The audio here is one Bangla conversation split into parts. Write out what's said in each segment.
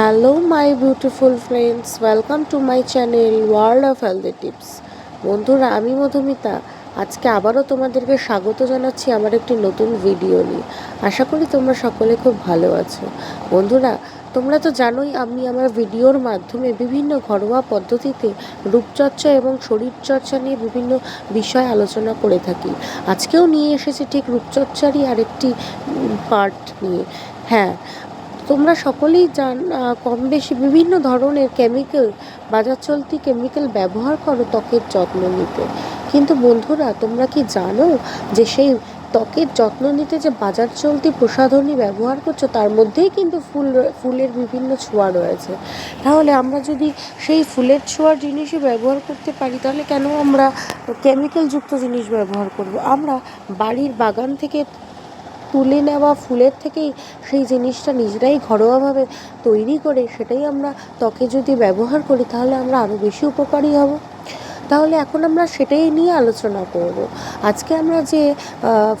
Hello my beautiful friends welcome to my channel world of healthy tips বন্ধুরা, আমি মধুমিতা। আজকে আবারও তোমাদেরকে স্বাগত জানাচ্ছি আমার একটি নতুন ভিডিও নিয়ে। আশা করি তোমরা সকলে খুব ভালো আছো। বন্ধুরা, তোমরা তো জানোই আমি আমার ভিডিওর মাধ্যমে বিভিন্ন ঘরোয়া পদ্ধতিতে রূপচর্চা এবং শরীরচর্চা নিয়ে বিভিন্ন বিষয় আলোচনা করে থাকি। আজকেও নিয়ে এসেছি ঠিক রূপচর্চারই আরেকটি পার্ট নিয়ে। হ্যাঁ তোমরা সকলেই জান কম বেশি বিভিন্ন ধরনের কেমিক্যাল বাজার চলতি কেমিক্যাল ব্যবহার করো ত্বকের যত্ন নিতে। কিন্তু বন্ধুরা, তোমরা কি জানো যে সেই ত্বকের যত্ন নিতে যে বাজার চলতি প্রসাধনী ব্যবহার করছ, তার মধ্যেই কিন্তু ফুল ফুলের বিভিন্ন ছোঁয়া রয়েছে। তাহলে আমরা যদি সেই ফুলের ছোঁয়ার জিনিসই ব্যবহার করতে পারি, তাহলে কেন আমরা কেমিক্যালযুক্ত জিনিস ব্যবহার করব? আমরা বাড়ির বাগান থেকে তুলে নেওয়া ফুলের থেকেই সেই জিনিসটা নিজেরাই ঘরোয়াভাবে তৈরি করে সেটাই আমরা ত্বকে যদি ব্যবহার করি তাহলে আমরা আরও বেশি উপকারী হব। তাহলে এখন আমরা সেটাই নিয়ে আলোচনা করব। আজকে আমরা যে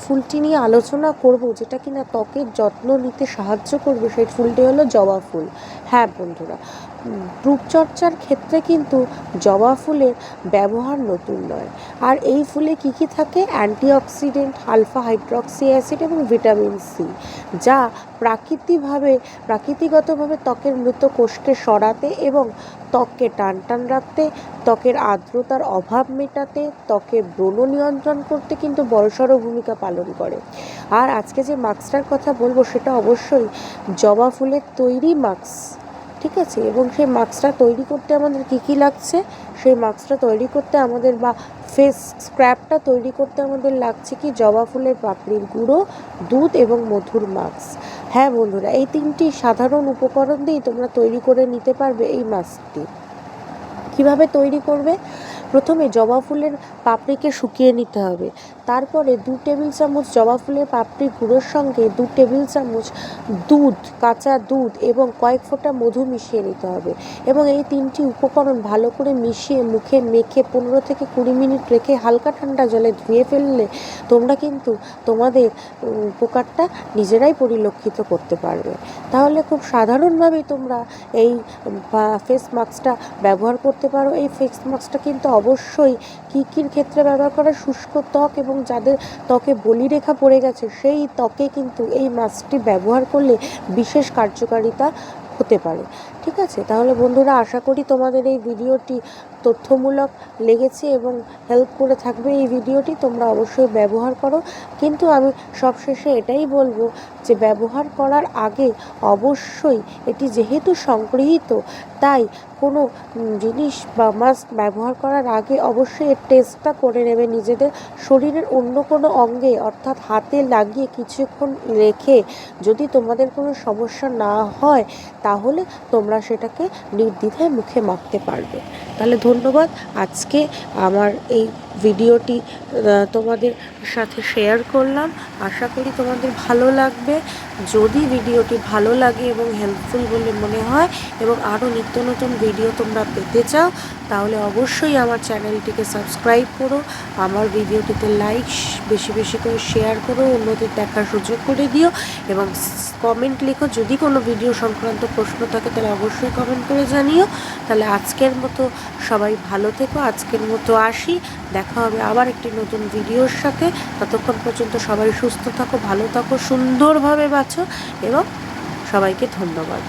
ফুলটি নিয়ে আলোচনা করব যেটা কিনা ত্বকের যত্ন নিতে সাহায্য করবে সেই ফুলটি হলো জবা ফুল। হ্যাঁ বন্ধুরা রূপচর্চার ক্ষেত্রে কিন্তু জবা ফুলের ব্যবহার নতুন নয়। আর এই ফুলে কি কি থাকে? অ্যান্টিঅক্সিডেন্ট, আলফা হাইড্রক্সি অ্যাসিড এবং ভিটামিন সি যা প্রাকৃতিকভাবে প্রাকৃতিগতভাবে ত্বকের মৃত কোষকে সরাতে এবং ত্বককে টান টান রাখতে, ত্বকের আর্দ্রতার অভাব মেটাতে, ত্বকে ব্রণ নিয়ন্ত্রণ করতে কিন্তু বড়সড় ভূমিকা পালন করে। আর আজকে যে মাস্কটার কথা বলব, সেটা অবশ্যই জবা ফুলের তৈরি মাস্ক। ঠিক আছে? এবং সেই মাস্কটা তৈরি করতে আমাদের কী কী লাগছে? সেই মাস্কটা তৈরি করতে আমাদের বা ফেস স্ক্র্যাপটা তৈরি করতে আমাদের লাগছে কি? জবা ফুলের পাপড়ির গুঁড়ো, দুধ এবং মধুর মাস্ক। হ্যাঁ বন্ধুরা, এই তিনটি সাধারণ উপকরণ দিয়েই তোমরা তৈরি করে নিতে পারবে এই মাস্কটি। কীভাবে তৈরি করবে? প্রথমে জবা ফুলের পাপড়িকে শুকিয়ে নিতে হবে। তারপরে দু টেবিল চামচ জবা ফুলের পাপড়ি গুঁড়োর সঙ্গে দু টেবিল চামচ দুধ, কাঁচা দুধ এবং কয়েক ফোঁটা মধু মিশিয়ে নিতে হবে এবং এই তিনটি উপকরণ ভালো করে মিশিয়ে মুখে মেখে পনেরো থেকে কুড়ি মিনিট রেখে হালকা ঠান্ডা জলে ধুয়ে ফেললে তোমরা কিন্তু তোমাদের উপকারটা নিজেরাই পরিলক্ষিত করতে পারবে। তাহলে খুব সাধারণভাবেই তোমরা এই ফেস মাস্কটা ব্যবহার করতে পারো। এই ফেস মাস্কটা কিন্তু অবশ্যই কী কীর ক্ষেত্রে ব্যবহার করা শুষ্ক ত্বক এবং যাদের ত্বকে বলিরেখা পড়ে গেছে সেই ত্বকে কিন্তু এই মাস্কটি ব্যবহার করলে বিশেষ কার্যকারিতা হতে পারে। ঠিক আছে? তাহলে বন্ধুরা, আশা করি তোমাদের এই ভিডিওটি তথ্যমূলক লেগেছে এবং হেল্প করে থাকবে এই ভিডিওটি। তোমরা অবশ্যই ব্যবহার করো। কিন্তু আমি সবশেষে এটাই বলব যে, ব্যবহার করার আগে অবশ্যই এটি যেহেতু সংগৃহীত, তাই কোনো জিনিস বা মাস্ক ব্যবহার করার আগে অবশ্যই এর টেস্টটা করে নেবে নিজেদের শরীরের অন্য কোনো অঙ্গে, অর্থাৎ হাতে লাগিয়ে কিছুক্ষণ রেখে যদি তোমাদের কোনো সমস্যা না হয় তাহলে তোমরা সেটাকে নির্দ্বিধায় মুখে মাখতে পারবে। তাহলে ধন্যবাদ। আজকে আমার এই ভিডিওটি তোমাদের সাথে শেয়ার করলাম। আশা করি তোমাদের ভালো লাগবে। যদি ভিডিওটি ভালো লাগে এবং হেল্পফুল বলে মনে হয় এবং আরও নিত্য নতুন ভিডিও তোমরা পেতে চাও, তাহলে অবশ্যই আমার চ্যানেলটিকে সাবস্ক্রাইব করো, আমার ভিডিওটিতে লাইক বেশি বেশি করে শেয়ার করো, অন্যদের দেখার সুযোগ করে দিও এবং কমেন্ট লেখো। যদি কোনো ভিডিও সংক্রান্ত প্রশ্ন থাকে তাহলে অবশ্যই কমেন্ট করে জানিও। তাহলে আজকের মতো সবাই ভালো থেকো, আজকের মতো আসি। দেখা হবে আবার একটি নতুন ভিডিওর সাথে। ততক্ষণ পর্যন্ত সবাই সুস্থ থাকো, ভালো থাকো, সুন্দরভাবে বাঁচো এবং সবাইকে ধন্যবাদ।